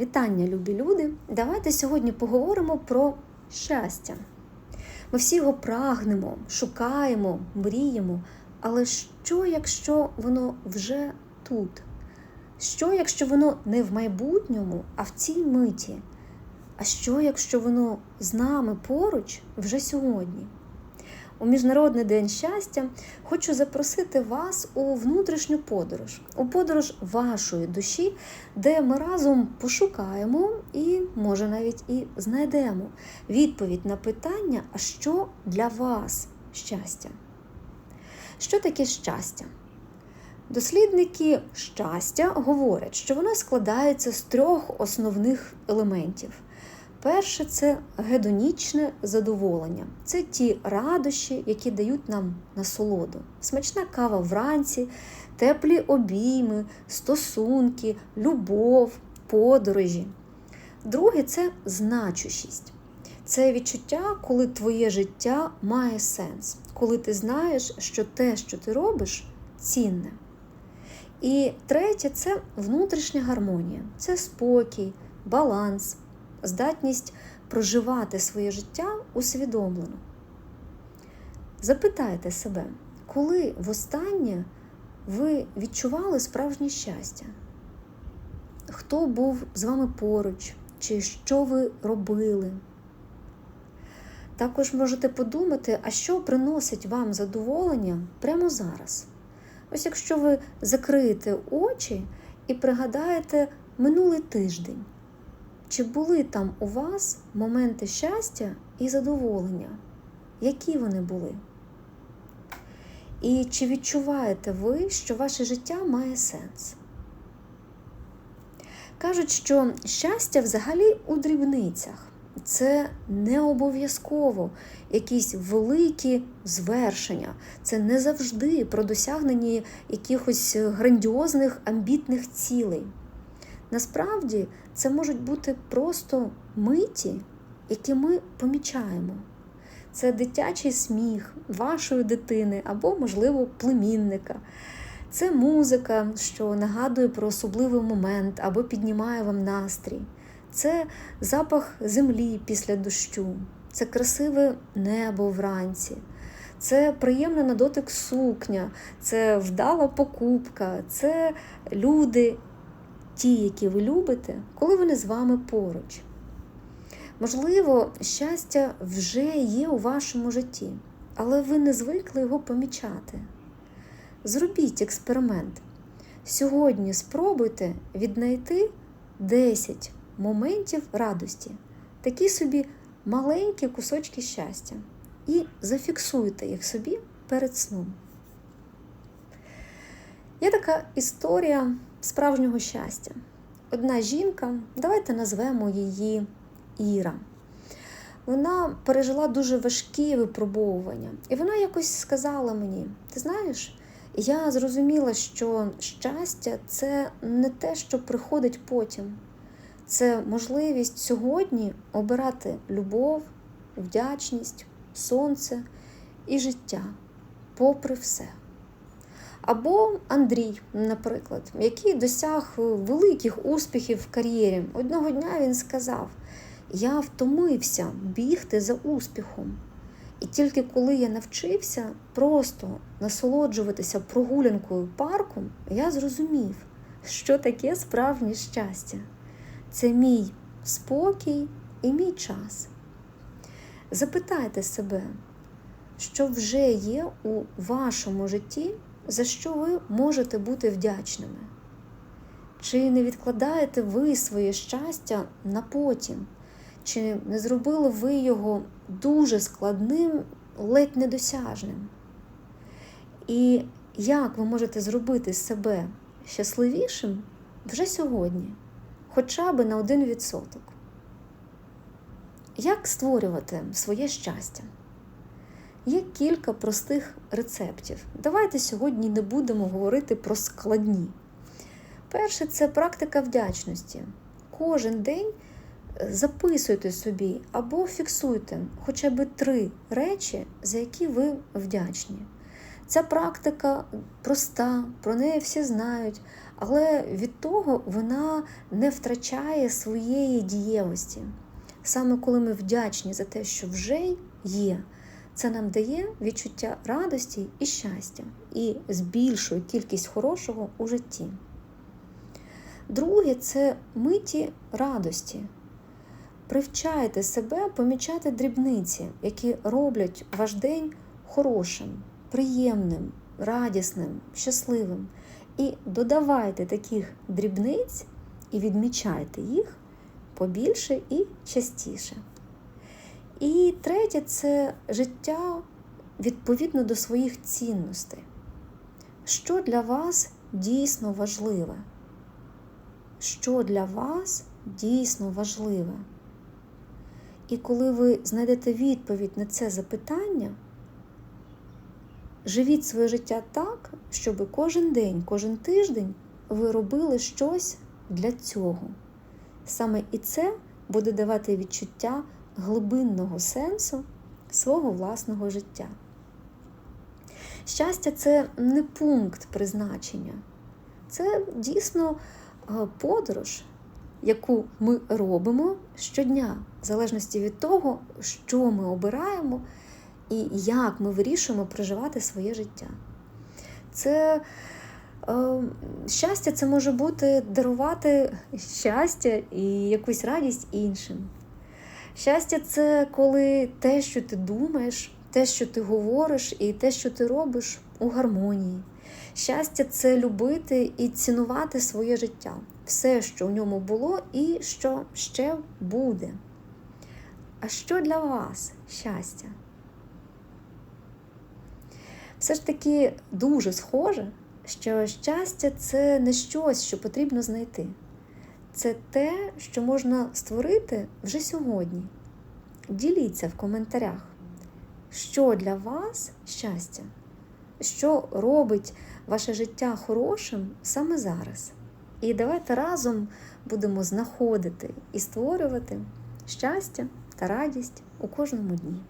Вітання, любі люди! Давайте сьогодні поговоримо про щастя. Ми всі його прагнемо, шукаємо, мріємо. Але що, якщо воно вже тут? Що, якщо воно не в майбутньому, а в цій миті? А що, якщо воно з нами поруч вже сьогодні? У Міжнародний день щастя хочу запросити вас у внутрішню подорож, у подорож вашої душі, де ми разом пошукаємо і, може, навіть і знайдемо відповідь на питання, а що для вас щастя? Що таке щастя? Дослідники щастя говорять, що воно складається з трьох основних елементів. Перше це гедонічне задоволення. Це ті радощі, які дають нам насолоду. Смачна кава вранці, теплі обійми, стосунки, любов, подорожі. Друге це значущість. Це відчуття, коли твоє життя має сенс, коли ти знаєш, що те, що ти робиш, цінне. І третє це внутрішня гармонія, це спокій, баланс здатність проживати своє життя усвідомлено. Запитайте себе, коли востаннє ви відчували справжнє щастя? Хто був з вами поруч, чи що ви робили? Також можете подумати, а що приносить вам задоволення прямо зараз. Ось якщо ви закриєте очі і пригадаєте минулий тиждень. Чи були там у вас моменти щастя і задоволення? Які вони були? І чи відчуваєте ви, що ваше життя має сенс? Кажуть, що щастя взагалі у дрібницях. Це не обов'язково якісь великі звершення. Це не завжди про досягнення якихось грандіозних амбітних цілей. Насправді це можуть бути просто миті, які ми помічаємо. Це дитячий сміх вашої дитини або, можливо, племінника. Це музика, що нагадує про особливий момент або піднімає вам настрій. Це запах землі після дощу, це красиве небо вранці, це приємна на дотик сукня, це вдала покупка, це люди, ті, які ви любите, коли вони з вами поруч. Можливо, щастя вже є у вашому житті, але ви не звикли його помічати. Зробіть експеримент. Сьогодні спробуйте віднайти 10 моментів радості, такі собі маленькі кусочки щастя, і зафіксуйте їх собі перед сном. Є така історія справжнього щастя. Одна жінка, давайте назвемо її Іра. Вона пережила дуже важкі випробовування. І вона якось сказала мені: ти знаєш, я зрозуміла, що щастя це не те, що приходить потім. Це можливість сьогодні обирати любов, вдячність, сонце і життя, попри все. Або Андрій, наприклад, який досяг великих успіхів в кар'єрі. Одного дня він сказав: Я втомився бігти за успіхом. І тільки коли я навчився просто насолоджуватися прогулянкою парком, я зрозумів, що таке справжнє щастя. Це мій спокій і мій час. Запитайте себе, що вже є у вашому житті за що ви можете бути вдячними? Чи не відкладаєте ви своє щастя на потім? Чи не зробили ви його дуже складним, ледь недосяжним? І як ви можете зробити себе щасливішим вже сьогодні, хоча б на один відсоток? Як створювати своє щастя? Є кілька простих рецептів. Давайте сьогодні не будемо говорити про складні. Перше це практика вдячності. Кожен день е, записуйте собі або фіксуйте хоча б три речі, за які ви вдячні. Ця практика проста, про неї всі знають, але від того вона не втрачає своєї дієвості. Саме коли ми вдячні за те, що вже є, це нам дає відчуття радості і щастя, і збільшує кількість хорошого у житті. Друге це миті радості. Привчайте себе помічати дрібниці, які роблять ваш день хорошим, приємним, радісним, щасливим. І додавайте таких дрібниць і відмічайте їх побільше і частіше. І третє це життя відповідно до своїх цінностей. Що для вас дійсно важливе? Що для вас дійсно важливе? І коли ви знайдете відповідь на це запитання, живіть своє життя так, щоб кожен день, кожен тиждень ви робили щось для цього. Саме і це буде давати відчуття глибинного сенсу свого власного життя. Щастя це не пункт призначення, це дійсно подорож, яку ми робимо щодня, в залежності від того, що ми обираємо і як ми вирішуємо проживати своє життя. Це е, щастя це може бути дарувати щастя і якусь радість іншим. Щастя це коли те, що ти думаєш, те, що ти говориш, і те, що ти робиш у гармонії. Щастя це любити і цінувати своє життя, все, що в ньому було, і що ще буде. А що для вас щастя? Все ж таки дуже схоже, що щастя це не щось, що потрібно знайти. Це те, що можна створити вже сьогодні. Діліться в коментарях, що для вас щастя, що робить ваше життя хорошим саме зараз. І давайте разом будемо знаходити і створювати щастя та радість у кожному дні.